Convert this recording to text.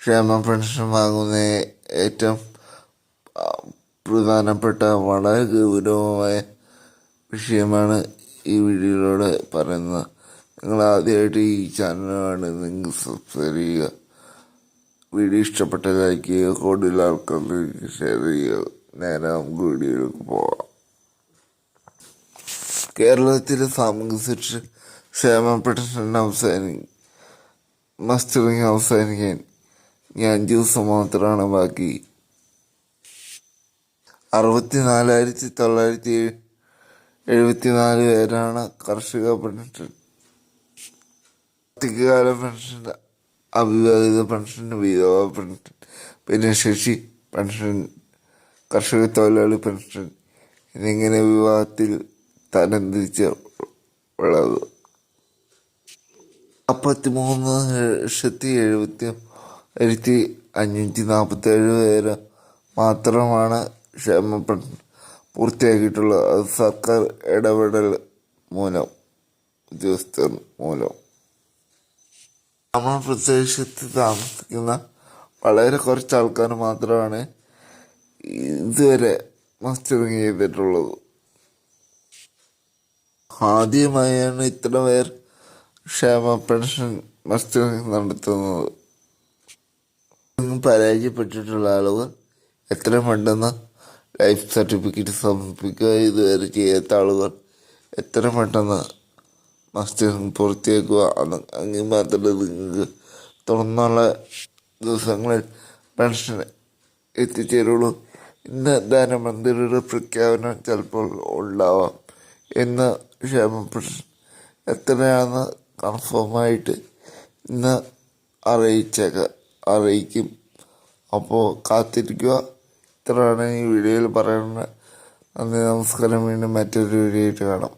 ക്ഷേമ പെൻഷൻ വാങ്ങുന്ന ഏറ്റവും പ്രധാനപ്പെട്ട വളരെ ഗൗരവമായ വിഷയമാണ് ഈ വീഡിയോയിലൂടെ പറയുന്നത്. നിങ്ങൾ ആദ്യമായിട്ട് ഈ ചാനലാണ് നിങ്ങൾ സബ്സ്ക്രൈബ് ചെയ്യുക. വീഡിയോ ഇഷ്ടപ്പെട്ട ലൈക്ക് ചെയ്യുക. കൂടുതൽ ആൾക്കാർക്ക് ഷെയർ ചെയ്യുക. നേരെ നമുക്ക് വീഡിയോയിലേക്ക് പോവാം. കേരളത്തിലെ സാമൂഹ്യ സുരക്ഷ ക്ഷേമ പെൻഷൻ അവസാനി മസ്റ്ററിങ് അവസാനിക്കാൻ ഇനി അഞ്ച് ദിവസം മാത്രമാണ് ബാക്കി. അറുപത്തിനാലായിരത്തി തൊള്ളായിരത്തി എഴുപത്തി നാല് പേരാണ് കർഷക പെൻഷൻ. കാല പെൻഷൻ അവിവാഹിത പെൻഷൻ വിധവ പെൻഷൻ ഭിന്നശേഷി പെൻഷൻ കർഷക തൊഴിലാളി പെൻഷൻ എന്നിങ്ങനെ വിവാഹത്തിൽ തരംതിരിച്ച് ഉള്ളത് നാൽപ്പത്തി മൂന്ന് ലക്ഷത്തി എഴുപത്തി ആയിരത്തി അഞ്ഞൂറ്റി നാൽപ്പത്തി ഏഴ് പേര് മാത്രമാണ് ക്ഷേമ പൂർത്തിയാക്കിയിട്ടുള്ളത്. അത് സർക്കാർ ഇടപെടൽ മൂലം ഉദ്യോഗസ്ഥർ മൂലം. നമ്മൾ പ്രദേശത്ത് താമസിക്കുന്ന വളരെ കുറച്ച് ആൾക്കാർ മാത്രമാണ് ഇതുവരെ മസ്റ്ററിങ് ചെയ്തിട്ടുള്ളത്. ആദ്യമായാണ് ഇത്ര പേർ ക്ഷേമ പെൻഷൻ മസ്റ്ററിങ് നടത്തുന്നത് പരാജയപ്പെട്ടിട്ടുള്ള ആളുകൾ എത്ര പെട്ടെന്ന് ലൈഫ് സർട്ടിഫിക്കറ്റ് സമർപ്പിക്കുക ഇതുവരെ ചെയ്യാത്ത ആളുകൾ എത്ര പെട്ടെന്ന് മസ്തിഷ്കം പൂർത്തിയാക്കുക അത് അങ്ങനെ മാത്രമേ നിങ്ങൾക്ക് തുടർന്നുള്ള ദിവസങ്ങളിൽ പെൻഷൻ എത്തിച്ചേരുള്ളൂ. ഇന്ന് ധനമന്ത്രിയുടെ പ്രഖ്യാപനം ചിലപ്പോൾ ഉണ്ടാവാം. എന്ന് ക്ഷേമ പെൻഷൻ എത്രയാണെന്ന് കൺഫേമായിട്ട് ഇന്ന് അറിയിച്ചേക്ക അറിയിക്കും. അപ്പോൾ കാത്തിരിക്കുക. ഇത്രയാണ് ഈ വീഡിയോയിൽ പറയുന്നത്. നന്ദി നമസ്കാരം. വീണ്ടും മറ്റൊരു വീഡിയോ ആയിട്ട് കാണാം.